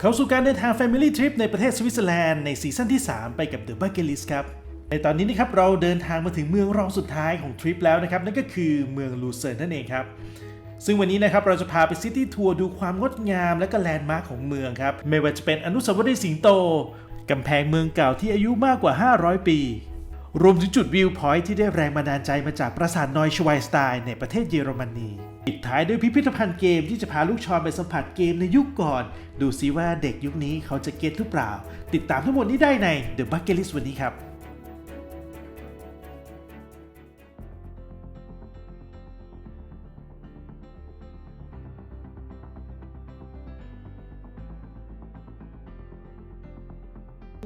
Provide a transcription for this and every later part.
เข้าสู่การเดินทาง Family Trip ในประเทศสวิตเซอร์แลนด์ในซีซั่นที่ 3 ไปกับ The Bucket List ครับ ในตอนนี้นะครับเราเดินทางมาถึงเมืองรองสุดท้ายของทริปแล้วนะครับ นั่นก็คือเมืองลูเซิร์นนั่นเองครับ ซึ่งวันนี้นะครับเราจะพาไปซิตี้ทัวร์ดูความงดงามและก็แลนด์มาร์คของเมืองครับ ไม่ว่าจะเป็นอนุสาวรีย์สิงโตกำแพงเมืองเก่าที่อายุมากกว่า 500 ปี รวมถึงจุดวิวพอยท์ที่ได้แรงบันดาลใจมาจากปราสาทนอยชวายสไตน์ในประเทศเยอรมนี ปิดท้ายด้วยพิพิธภัณฑ์เกมที่จะพาลูกชอนไปสัมผัสเกมในยุคก่อน ดูซิว่าเด็กยุคนี้เขาจะเก็ตหรือเปล่า ติดตามทั้งหมดนี้ได้ใน The Bucket List วันนี้ครับ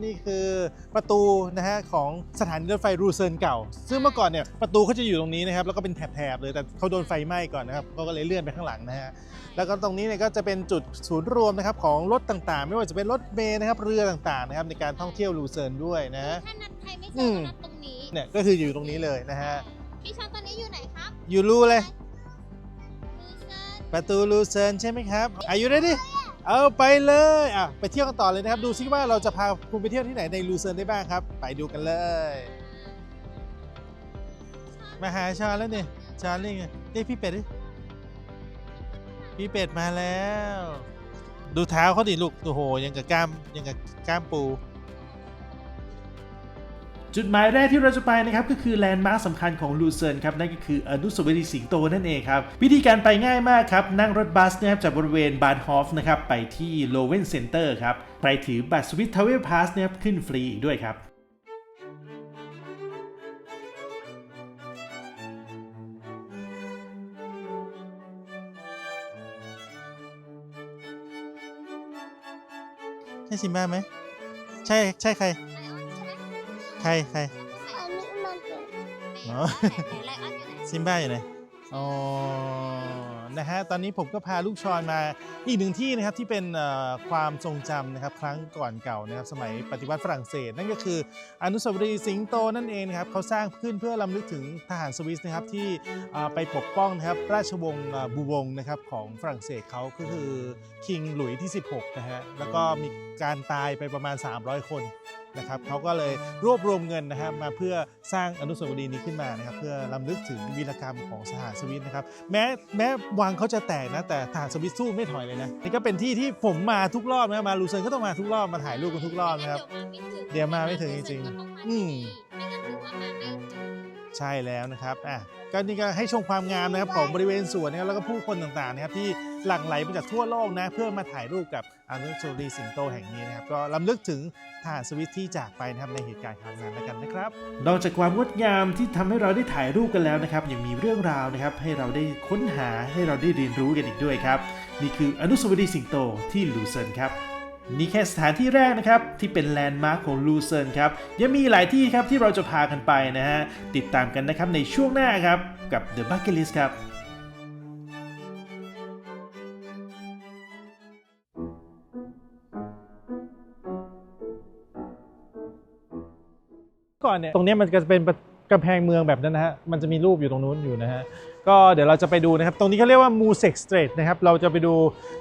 นี่คือประตูนะฮะของสถานีรถไฟรูเซิร์นเก่า ซึ่งเมื่อก่อนเนี่ยประตูเขาจะอยู่ตรงนี้นะครับแล้วก็เป็นแถบๆเลยแต่เขาโดนไฟไหม้ก่อนนะครับเขาก็เลยเลื่อนไปข้างหลังนะฮะแล้วก็ตรงนี้เนี่ยก็จะเป็นจุดศูนย์รวมนะครับของรถต่างๆ ไม่ว่าจะเป็นรถเมล์นะครับเรือต่างๆนะครับในการท่องเที่ยวรูเซิร์นด้วยนะถ้านัดใครไม่เจอือมก็นัดตรงนี้เนี่ยก็คืออยู่ตรงนี้เลยนะฮะพี่ชอนตอนนี้อยู่ไหนครับอยู่รูเลยลูเซิร์นประตูรูเซิร์นใช่ไหมครับอายุได้ดิ เอาไปเลยอะไปเที่ยวกันต่อเลยนะครับ ดูซิว่าเราจะพาคุณไปเที่ยวที่ไหนในรูเซิร์นได้บ้างครับ ไปดูกันเลย มาหาชาแล้วเนี่ยชาลี่ไงนี่พี่เป็ดดิพี่เป็ดมาแล้ว ดูเท้าเขาดิลูกโอ้โหยังกับกล้ามยังกับกล้ามปู จุดหมายแรกที่เราจะไปนะครับก็คือแลนด์มาร์คสำคัญของลูเซิร์นครับนั่นก็คืออนุสาวรีย์สิงโตนั่นเองครับวิธีการไปง่ายมากครับนั่งรถบัสนะครับจากบริเวณบานฮอฟนะครับไปที่โลเวนเซ็นเตอร์ครับใครถือบัตรสวิตทาวเวลพาสนะครับขึ้นฟรีอีกด้วยครับใช่ซิมบ้าไหมใช่ใช่ใคร ใครใครอันนี้มันเป็นอ๋อไลออนอยู่ไหนซิมบ้าอยู่ไหนอ๋อ นะฮะ ตอนนี้ผมก็พาลูกชอนมาอีกหนึ่งที่นะครับที่เป็นเอ่อความทรงจำนะครับครั้งก่อนเก่านะครับสมัยปฏิวัติฝรั่งเศส นั่นก็คืออนุสาวรีย์สิงโตนั่นเองนะครับเขาสร้างขึ้นเพื่อลำลึกถึงทหารสวิสนะครับที่เอ่อไปปกป้องนะครับราชวงศ์เอ่อบูวงนะครับของฝรั่งเศสเขาก็คือคิงหลุยส์ที่ 16 นะฮะ แล้วก็มีการตายไปประมาณ 300 คน นะครับเขาก็เลยรวบรวมเงินนะครับมาเพื่อสร้างอนุสาวรีย์นี้ขึ้นมานะครับเพื่อลำลึกถึงวีรกรรมของสหารสวิสนะครับแม้แม้วังเขาจะแตกนะแต่ทหารสวิสสู้ไม่ถอยเลยนะนี่ก็เป็นที่ที่ผมมาทุกรอบนะมาลูเซิร์นก็ต้องมาทุกรอบมาถ่ายรูปกันทุกรอบนะครับเดี๋ยวมาไม่ถึงจริงๆอืม ใช่แล้วนะครับอะก็นี่ก็ให้ชมความงามนะครับของบริเวณสวนนะครับแล้วก็ผู้คนต่างๆนะครับที่หลั่งไหลมาจากทั่วโลกนะเพื่อมาถ่ายรูปกับอนุสาวรีย์สิงโตแห่งนี้นะครับก็ลำลึกถึงทหารสวิสที่จากไปนะครับในเหตุการณ์ครั้งนั้นแล้วกันนะครับ นอกจากความงดงามที่ทำให้เราได้ถ่ายรูปกันแล้วนะครับยังมีเรื่องราวนะครับให้เราได้ค้นหาให้เราได้เรียนรู้กันอีกด้วยครับนี่คืออนุสาวรีย์สิงโตที่ลูเซิร์นครับ นี่แค่สถานที่แรกนะครับ ที่เป็นแลนด์มาร์คของลูเซิร์นครับ ยังมีหลายที่ครับที่เราจะพากันไปนะฮะ ติดตามกันนะครับในช่วงหน้าครับ กับ The Bucket List ครับก่อนเนี่ยตรงนี้มันก็จะเป็น กำแพงเมืองแบบนั้นนะฮะ มันจะมีรูปอยู่ตรงนู้นอยู่นะฮะ ก็เดี๋ยวเราจะไปดูนะครับ ตรงนี้เขาเรียกว่ามูเซ็กสเตรทนะครับ เราจะไปดู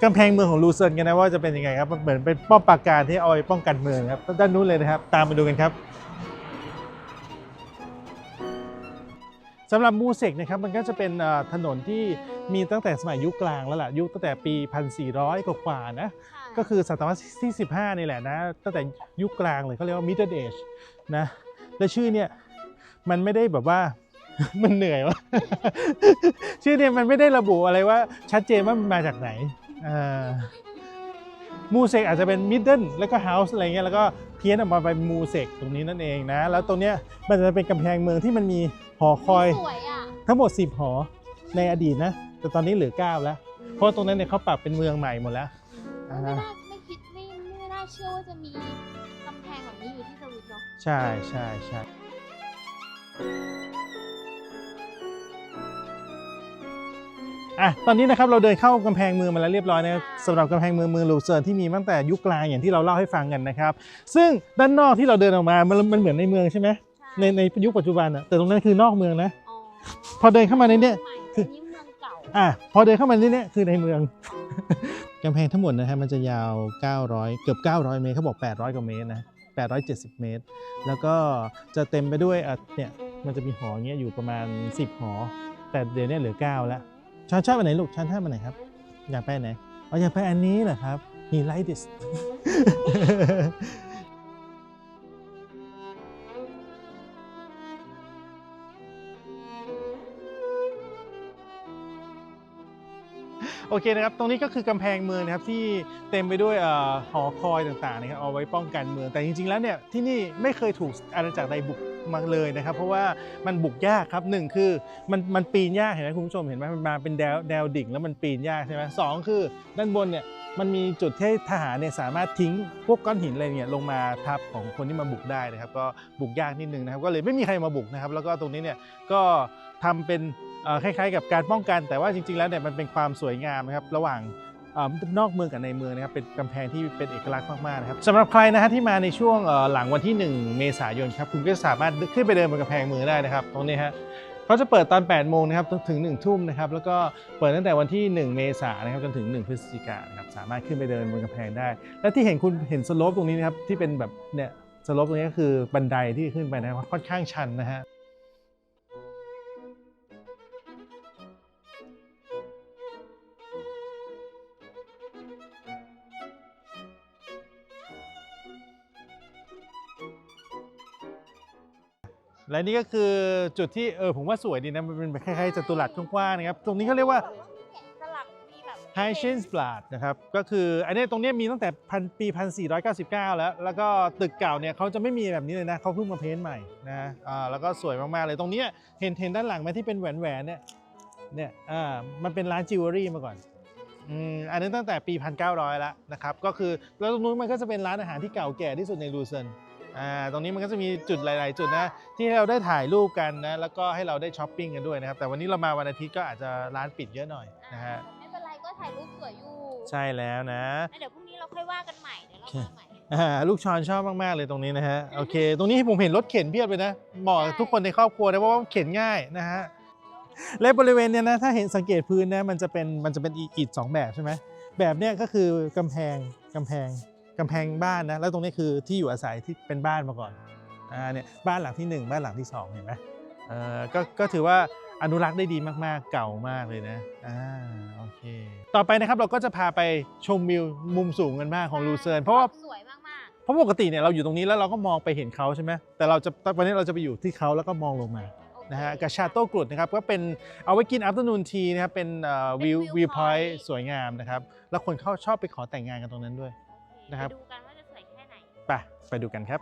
กำแพงเมืองของลูเซิร์นกันนะว่าจะเป็นยังไงครับ มันเหมือนเป็นป้อมปราการที่เอาไว้ป้องกันเมืองครับ ด้านนู้นเลยนะครับ ตามมาดูกันครับสำหรับมูเซกนะครับมันก็จะเป็นเอ่อถนนที่มีตั้งแต่สมัยยุคกลางแล้วล่ะยุคตั้งแต่ปี 1400 กว่าๆนะก็คือศตวรรษที่ 15 นี่แหละนะ ตั้งแต่ยุคกลางเลยเขาเรียกว่า Middle Age นะและชื่อเนี่ย มันไม่ได้แบบว่า มันเหนื่อยวะ ชื่อเนี่ยมันไม่ได้ระบุอะไรว่าชัดเจนว่ามันมาจากไหนมูเซกอาจจะเป็น Middle แล้วก็ House อะไรเงี้ยแล้วก็เพี้ยนออกมาเป็นมูเซกตรงนี้นั่นเองนะ แล้วตรงเนี้ยมันจะเป็นกำแพงเมืองที่มันมีหอคอย สวยอะทั้งหมด 10 หอในอดีตนะ แต่ตอนนี้เหลือ 9 แล้ว เพราะตรงนั้นเนี่ยเขาปรับเป็นเมืองใหม่หมดแล้วอ่าไม่ได้ไม่คิดไม่ไม่น่าเชื่อว่าจะมีกำแพงแบบนี้อยู่ที่สวิตเนาะใช่ใช่ใช่ อะตอนนี้นะครับเราเดินเข้ากำแพงเมืองมาแล้วเรียบร้อยนะครับสำหรับกำแพงเมืองเมืองลูเซิร์นที่มีตั้งแต่ยุคกลางอย่างที่เราเล่าให้ฟังกันนะครับ ซึ่งด้านนอกที่เราเดินออกมามันมันเหมือนในเมืองใช่ไหมในในยุคปัจจุบันอะแต่ตรงนั้นคือนอกเมืองนะอ๋อพอเดินเข้ามาในเนี้ยใหม่อันนี้เมืองเก่าอะพอเดินเข้ามาในเนี้ยคือในเมืองกำแพงทั้งหมดนะฮะมันจะยาว 900 เกือบ 900 เมตรเขาบอก 800 กว่าเมตรนะ 870 เมตร แล้วก็จะเต็มไปด้วยอะเนี่ย มันจะมีหออย่างเงี้ยอยู่ประมาณ 10 หอ แต่เดี๋ยวนี้เหลือ9แล้วชานชอบอันไหนลูกชานชอบอันไหนครับ อยากไปอันไหนอ๋ออยากไปอันนี้เหรอครับ he like this โอเคนะครับ ตรงนี้ก็คือกำแพงเมืองนะครับที่เต็มไปด้วยเอ่อหอคอยต่างๆนะครับเอาไว้ป้องกันเมือง แต่จริงๆแล้วเนี่ยที่นี่ไม่เคยถูกอาณาจักรใดบุกมาเลยนะครับ เพราะว่ามันบุกยากครับหนึ่งคือมันมันปีนยากเห็นไหมคุณผู้ชมเห็นไหมมันมาเป็นแนวแนวดิ่งแล้วมันปีนยากใช่ไหมสองคือด้านบนเนี่ยมันมีจุดที่ทหารเนี่ยสามารถทิ้งพวกก้อนหินอะไรเนี่ยลงมาทับของคนที่มาบุกได้นะครับ ก็บุกยากนิดนึงนะครับ ก็เลยไม่มีใครมาบุกนะครับ แล้วก็ตรงนี้เนี่ยก็ทำเป็น คล้ายๆ กับการป้องกัน แต่ว่าจริง ๆ แล้วเนี่ยมันเป็นความสวยงามนะครับระหว่างอนอกเมืองกับในเมืองนะครับเป็นกำแพงที่เป็นเอกลักษณ์มากๆนะครับสำหรับใครนะฮะที่มาในช่วงหลังวันที่ 1 เมษายนครับคุณก็สามารถขึ้นไปเดินบนกำแพงเมืองได้นะครับ ตรงนี้ฮะเขาจะเปิดตอน 8 โมงนะครับถึง 1 ทุ่มนะครับแล้วก็เปิดตั้งแต่วันที่ 1 เมษายนนะครับจนถึง 1 พฤศจิกายนนะครับสามารถขึ้นไปเดินบนกำแพงได้ และที่เห็นคุณเห็นสโลปตรงนี้นะครับที่เป็นแบบเนี่ยสโลปตรงนี้ก็คือบันไดที่ขึ้นไปนะครับค่อนข้างชันนะฮะ และนี่ก็คือจุดที่เออผมว่าสวยดีนะ มันเป็นแบบคล้ายๆจัตุรัสกว้างๆนะครับ ตรงนี้เขาเรียกว่าสลักมีแบบไฮเชนส์บลาดนะครับ ก็คืออันนี้ตรงเนี้ยมีตั้งแต่พันปี 1499 แล้ว แล้วก็ตึกเก่าเนี่ยเขาจะไม่มีแบบนี้เลยนะเขาเพิ่งมาเพ้นท์ใหม่นะอ่าแล้วก็สวยมากๆเลยตรงเนี้ยเห็นเห็นด้านหลังไหมที่เป็นแหวนแหวนๆเนี่ยเนี่ยอ่ามันเป็นร้านจิวเวลรี่มาก่อนอืมอันนี้ตั้งแต่ปี 1900 แล้วนะครับ ก็คือแล้วตรงนู้นมันก็จะเป็นร้านอาหารที่เก่าแก่ที่สุดในลูเซน อ่าตรงนี้มันก็จะมีจุดหลาย ๆ จุดนะที่ให้เราได้ถ่ายรูปกันนะแล้วก็ให้เราได้ช้อปปิ้งกันด้วยนะครับแต่วันนี้เรามาวันอาทิตย์ก็อาจจะร้านปิดเยอะหน่อยนะฮะไม่เป็นไรก็ถ่ายรูปสวยอยู่ใช่แล้วนะแล้วเดี๋ยวพรุ่งนี้เราค่อยว่ากันใหม่เดี๋ยวเรามาใหม่อ่าลูกชอนชอบมาก ๆ เลยตรงนี้นะฮะโอเค ตรงนี้ผมเห็นรถเข็นเพียบเลยนะเหมาะกับทุกคนในครอบครัวนะเพราะว่าเข็นง่ายนะฮะและบริเวณเนี้ยนะถ้าเห็นสังเกตพื้นนะมันจะเป็นมันจะเป็นอิอิฐสองแบบใช่ไหมแบบเนี้ยก็คือกำแพงกำแพง กำแพงบ้านนะแล้วตรงนี้คือที่อยู่อาศัยที่เป็นบ้านมาก่อนอ่าเนี่ยบ้านหลังที่หนึ่งบ้านหลังที่สองเห็นไหมเออก็ก็ถือว่าอนุรักษ์ได้ดีมากๆ เก่ามากเลยนะอ่าโอเค ต่อไปนะครับเราก็จะพาไปชมวิวมุมสูงกันบ้างของลูเซิร์นเพราะว่าสวยมากเพราะปกติเนี่ยเราอยู่ตรงนี้แล้วเราก็มองไปเห็นเขาใช่ไหมแต่เราจะวันนี้เราจะไปอยู่ที่เขาแล้วก็มองลงมาๆนะฮะกับชาโต้กรุดนะครับก็เป็นเอาไว้กินอั t เ r n o o n ทีนะครับเป็นวิวเป็นวิว view พอย point ต์สวยงามนะครับ แล้วคนเขาชอบไปขอแต่งงานกันตรงนั้นด้วย นะครับ ไปดูกันว่าจะสวยแค่ไหน ไปไปดูกันครับ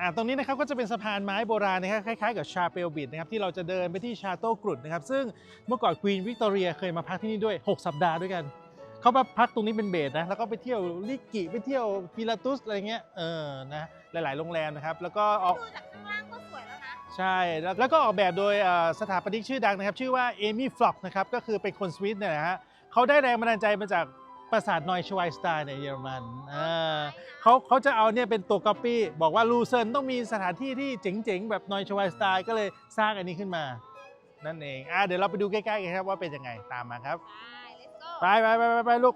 อ่าตรงนี้นะครับก็จะเป็นสะพานไม้โบราณนะครับคล้ายๆกับชาเปลบิดนะครับที่เราจะเดินไปที่ชาโต้กรุดนะครับซึ่งเมื่อก่อนควีนวิกตอเรียเคยมาพักที่นี่ด้วย 6 สัปดาห์ด้วยกัน เขามาพักตรงนี้เป็นเบสนะแล้วก็ไปเที่ยวลิกิไปเที่ยวพิลาตุสอะไรเงี้ยเออนะหลายๆโรงแรมนะครับแล้วก็ออก ดูจากข้างล่างก็สวยแล้วนะ ใช่แล้วแล้วก็ออกแบบโดยเอ่อสถาปนิกชื่อดังนะครับ ชื่อว่าเอมี่ฟล็อกนะครับ ก็คือเป็นคนสวิตเนี่ยนะฮะเขาได้แรงบันดาลใจมาจาก ปราสาทนอยชวายสไตน์ในเยอรมันอ่าเขาเขาจะเอาเนี่ยเป็นตัวก๊อปปี้บอกว่าลูเซิร์นต้องมีสถานที่ที่เจ๋งๆ แบบนอยชวายสไตล์ก็เลยสร้างอันนี้ขึ้นมา นั่นเองอะเดี๋ยวเราไปดูใกล้ๆกันครับว่าเป็นยังไงตามมาครับ ไป let's go ไปไปไปไปไปลูก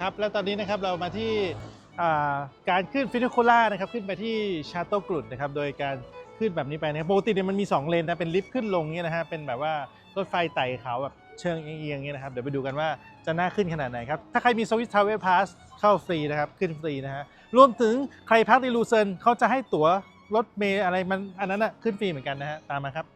ครับแล้วตอนนี้นะครับเรามาที่การขึ้นฟินิโคล่านะครับขึ้นไปที่ชาโตกรุดนะครับโดยการขึ้นแบบนี้ไปนะครับปกติเนี่ยมันมี 2 เลนนะเป็นลิฟต์ขึ้นลงเนี่ยนะฮะเป็นแบบว่ารถไฟไต่เขาแบบเชิงเอียงๆเนี่ยนะครับเดี๋ยวไปดูกันว่าจะน่าขึ้นขนาดไหนครับ ถ้าใครมีสวิสทาวเวลพาสเข้าฟรีนะครับ ขึ้นฟรีนะฮะรวมถึงใครพักในลูเซิร์นเขาจะให้ตั๋วรถเมล์อะไรมันอันนั้นอะขึ้นฟรีเหมือนกันนะฮะตามมาครับ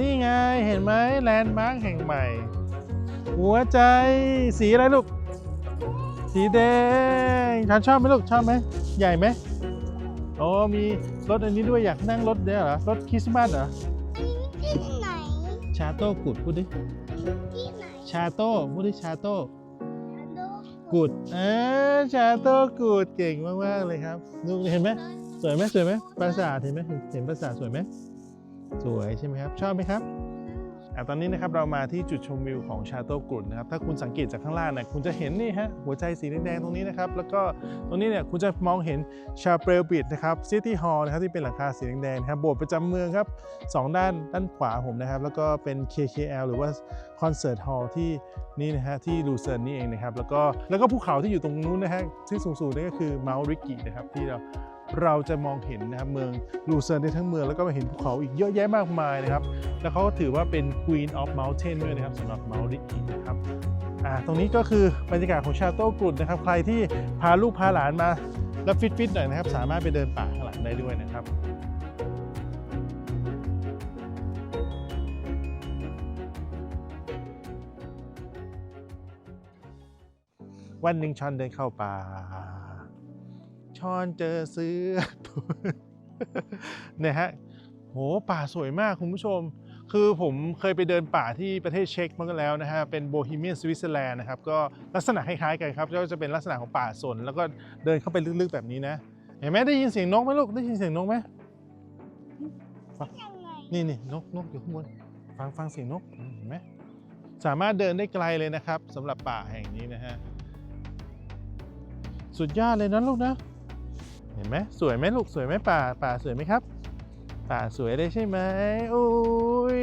นี่ไงเห็นไหมแลนด์มาร์คแห่งใหม่ หัวใจสีอะไรลูก สีแดงฉันชอบไหมลูกชอบไหมใหญ่ไหมโอ้มีรถอันนี้ด้วยอยากนั่งรถเนี่ยเหรอรถคริสต์มาสเหรอที่ไหน ชาโต้กุดพูดดิที่ไหน ชาโต้พูดดิชาโต้โลกกุดเออชาโต้กุดเก่งมากๆเลยครับลูกเห็นไหมสวยไหมสวยไหมปราสาทเห็นไหมเห็นเห็นปราสาทสวยไหม สวยใช่ไหมครับ ชอบไหมครับอะตอนนี้นะครับเรามาที่จุดชมวิวของชาโต้กรุดนะครับถ้าคุณสังเกตจากข้างล่างเนี่ยคุณจะเห็นนี่ฮะหัวใจสีแดงๆตรงนี้นะครับแล้วก็ตรงนี้เนี่ยคุณจะมองเห็นชาเปรลบิดนะครับซิตี้ฮอลล์นะครับที่เป็นหลังคาสีแดงๆนะครับโบสถ์ประจำเมืองครับสองด้านด้านขวาผมนะครับ แล้วก็เป็น KKL หรือว่าคอนเสิร์ตฮอลล์ที่นี่นะฮะที่ลูเซิร์นนี่เองนะครับแล้วก็แล้วก็ภูเขาที่อยู่ตรงนู้นนะฮะที่สูงๆนี่ก็คือเมาท์ริกกินะครับที่เรา เราจะมองเห็นนะครับเมืองลูเซิร์นได้ทั้งเมืองแล้วก็มาเห็นภูเขาอีกเยอะแยะมากมายนะครับ แล้วเขาก็ถือว่าเป็น Queen of Mountain ด้วยนะครับสำหรับ Mount Ricky นะครับอ่าตรงนี้ก็คือบรรยากาศของชาโต้กรุดนะครับ ใครที่พาลูกพาหลานมาแล้วฟิตๆหน่อยนะครับ สามารถไปเดินป่าข้างหลังได้ด้วยนะครับวันหนึ่งชอนเดินเข้าป่า ชอนเจอเสือเนี่ยฮะโหป่าสวยมากคุณผู้ชม คือผมเคยไปเดินป่าที่ประเทศเช็กมาก็แล้วนะฮะ เป็นโบฮีเมียนสวิตเซอร์แลนด์นะครับ ก็ลักษณะคล้ายๆกันครับ ก็จะเป็นลักษณะของป่าสน แล้วก็เดินเข้าไปลึกๆแบบนี้นะ เห็นไหมได้ยินเสียงนกไหมลูก ได้ยินเสียงนกไหมยังไงนี่นี่นกนกอยู่ข้างบน ฟังฟังเสียงนก เห็นไหมสามารถเดินได้ไกลเลยนะครับสำหรับป่าแห่งนี้นะฮะ สุดยอดเลยนะลูกนะเห็นไหมสวยไหมลูกสวยไหมป่าป่าสวยไหมครับ ป่าสวยเลยใช่ไหมโอ้ย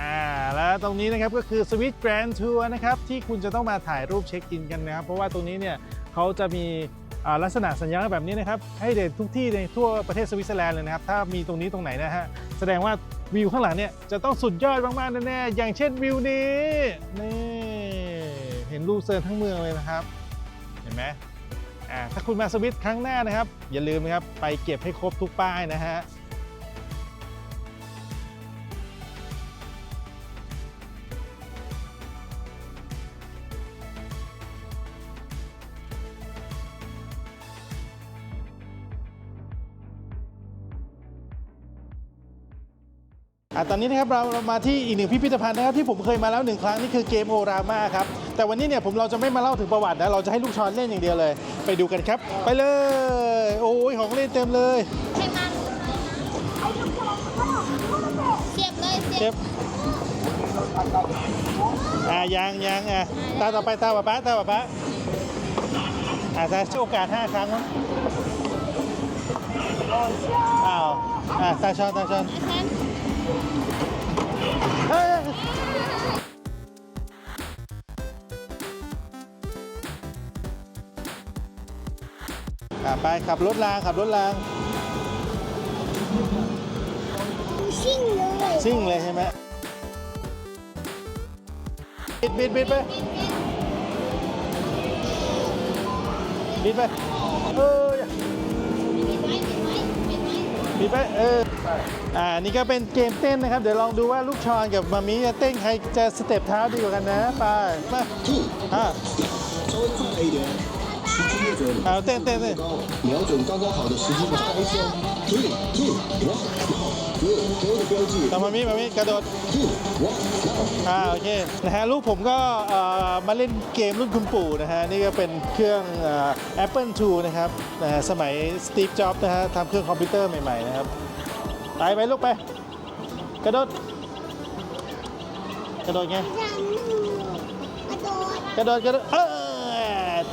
อ่าแล้วตรงนี้นะครับก็คือสวิตแกรนทัวร์นะครับที่คุณจะต้องมาถ่ายรูปเช็คอินกันนะครับ เพราะว่าตรงนี้เนี่ยเขาจะมีลักษณะสัญลักษณ์แบบนี้นะครับให้เด่นทุกที่ในทั่วประเทศสวิตเซอร์แลนด์เลยนะครับ ถ้ามีตรงนี้ตรงไหนนะฮะแสดงว่า วิวข้างหลังเนี่ยจะต้องสุดยอดมากๆแน่ๆอย่างเช่นวิวนี้นี่เห็นรูเซิร์นทั้งเมืองเลยนะครับ เห็นไหมอ่าถ้าคุณมาสวิตครั้งหน้านะครับ อย่าลืมนะครับไปเก็บให้ครบทุกป้ายนะฮะ ตอนนี้นะครับเราเรามาที่อีกหนึ่งพิพิธภัณฑ์นะครับที่ผมเคยมาแล้วหนึ่งครั้งนี่คือเกมโอรามาครับแต่วันนี้เนี่ยผมเราจะไม่มาเล่าถึงประวัตินะเราจะให้ลูกช้อนเล่นอย่างเดียวเลย ไปดูกันครับ ไปเลย โอ้ยของเล่นเต็มเลยใช่มันเสียบเลยเสีเจ็ยบบอะยังยังอะตาต่อไปตาป๊าป๊าตาป๊าป๊าอะตาโอกาสห้าครั้งมั้งอ้าวอะตาช้อนตาช้อนะไปขับรถรางขับรถรางชิ่งเลยซิ่งเลยใช่ไหมบิดบิดบิดไปบิดไปเออปิดไว้ปิดไว้ปิดไว้บิดไปเอออ่านี่ก็เป็นเกมเต้นนะครับ เดี๋ยวลองดูว่าลูกชอนกับมามีจะเต้นใครจะสเต็ปเท้าดีกว่ากันนะไปมาอ่า ไป 时机越准，好对对对高，瞄准刚刚好的时机不差一次哦。Three, two, one, now. Good，给我的标记。 ตามมามิมามิกระโดด Two, one, now. อ่าโอเคนะฮะลูกผมก็เอ่อมาเล่นเกมรุ่นคุณปู่นะฮะนี่ก็เป็นเครื่องเอ่อ Apple II นะครับนะฮะสมัยสตีฟจ็อบส์นะฮะทำเครื่องคอมพิวเตอร์ใหม่ๆนะครับไปไปลูกไป กระโดด กระโดดไง กระโดดกระโดดเออ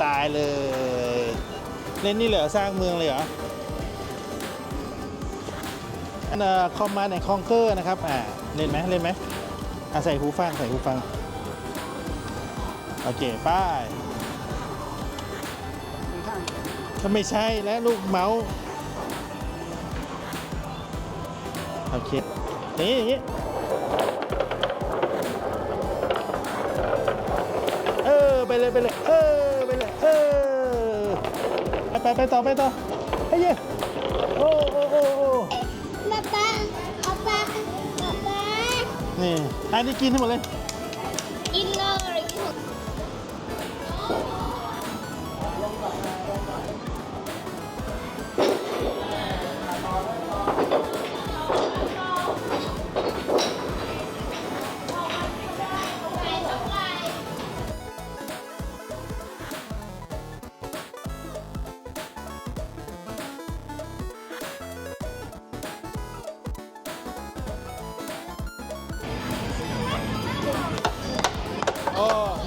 ตายเลย เล่นนี่เหรอสร้างเมืองเลยเหรออันคอมมาในคองเกอร์นะครับอ่าเล่นไหมเล่นไหมอะใส่หูฟังใส่หูฟัง โอเคป้ายก็ไม่ใช่แล้วลูกเมาส์โอเคนี้อย่างนี้เออ ไปเลย ไปเลย เออ ไปไปไปต่อไปต่อเฮ้ยโอ้โอ้โอ้โอ้ป๊าป๊าป๊าป๊าป๊าป๊านี่อันนี้กินให้หมดเลย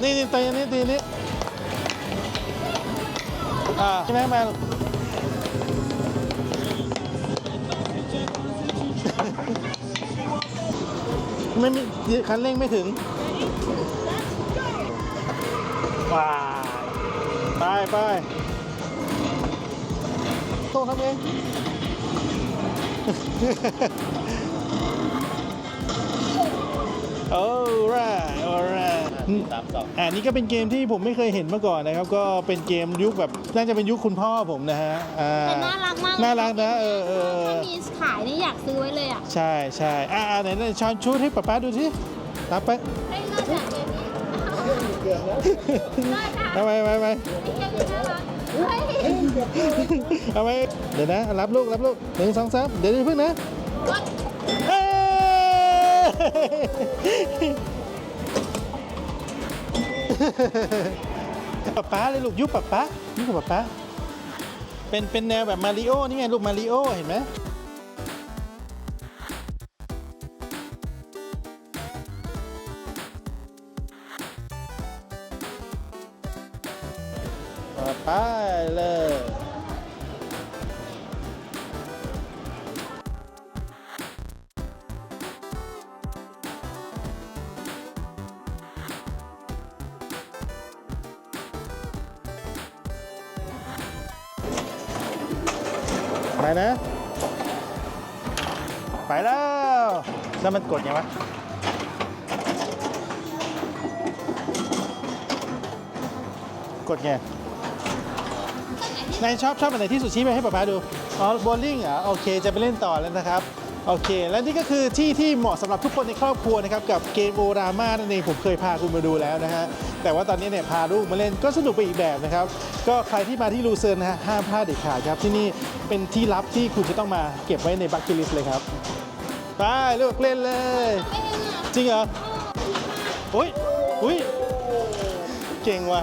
นี่นี่ตีนี้ตีนี้อ่าใช่ไหมแมาไม่มีคันเร่งไม่ถึงว้ายไปไปโต้ทำเองโอ้ร่าโอ้ร่า สามสองอ่านี่ก็เป็นเกมที่ผมไม่เคยเห็นมาก่อนนะครับ ก็เป็นเกมยุคแบบน่าจะเป็นยุคคุณพ่อผมนะฮะอ่าแต่น่ารักมากเลยน่ารักนะเออเออเออถ้ามีขายนี่อยากซื้อไว้เลยอะใช่ใช่อ่าอ่าไหนไหนช้อนชูดให้ป๊าป๊าดูสิรับไปให้น่าจะเกมนี้น่าจะเอาไปไปไปเกมนี้น่ารักเฮ้ยเอาไปเดี๋ยวนะรับลูกรับลูกหนึ่งสองสามเดี๋ยวเดี๋ยวเพิ่งนะกดเอ้ย ป๊าป๊าเลยลูกยุบป๊าป๊ายุบกับป๊าป๊าเป็นเป็นแนวแบบมาริโอนี่ไงลูกมาริโอเห็นไหม แล้วมันกดยังวะกดไงนายชอบชอบอันไหนที่สุดชี้ไปให้ป๊าป๊าดู อ๋อโบลิ่งเหรอโอเค จะไปเล่นต่อแล้วนะครับ โอเค และนี่ก็คือที่ที่เหมาะสำหรับทุกคนในครอบครัวนะครับ กับเกมโอรามานั่นเองผมเคยพาคุณมาดูแล้วนะฮะ แต่ว่าตอนนี้เนี่ยพาลูกมาเล่นก็สนุกไปอีกแบบนะครับ ก็ใครที่มาที่ลูเซิร์นนะฮะห้ามพลาดเด็ดขาดครับที่นี่เป็นที่ลับที่คุณจะต้องมาเก็บไว้ในบัคเก็ตลิสเลยครับ ไปลูกเล่นเลย จริงเหรออุ้ยอุ้ยเก่งว่ะ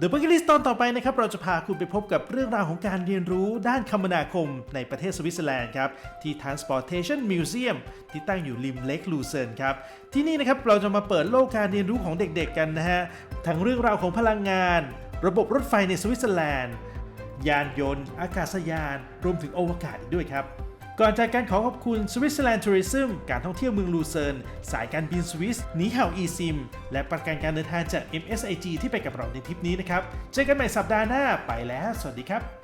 The Bucket List ตอนต่อไปนะครับ เราจะพาคุณไปพบกับเรื่องราวของการเรียนรู้ด้านคมนาคมในประเทศสวิตเซอร์แลนด์ครับ ที่ Transportation Museum ที่ตั้งอยู่ริมเลคลูเซิร์นครับ ที่นี่นะครับเราจะมาเปิดโลกการเรียนรู้ของเด็กๆกันนะฮะ ทั้งเรื่องราวของพลังงาน ระบบรถไฟในสวิตเซอร์แลนด์ ยานยนต์ อากาศยาน รวมถึงอวกาศอีกด้วยครับ ก่อนจากการขอขอบคุณ Switzerland Tourism การท่องเที่ยวเมืองลูเซิร์น สายการบินสวิสหนีเห่าอีซิม และประกันการเดินทางจาก MSIG ที่ไปกับเราในทริปนี้นะครับ เจอกันใหม่สัปดาห์หน้า ไปแล้ว สวัสดีครับ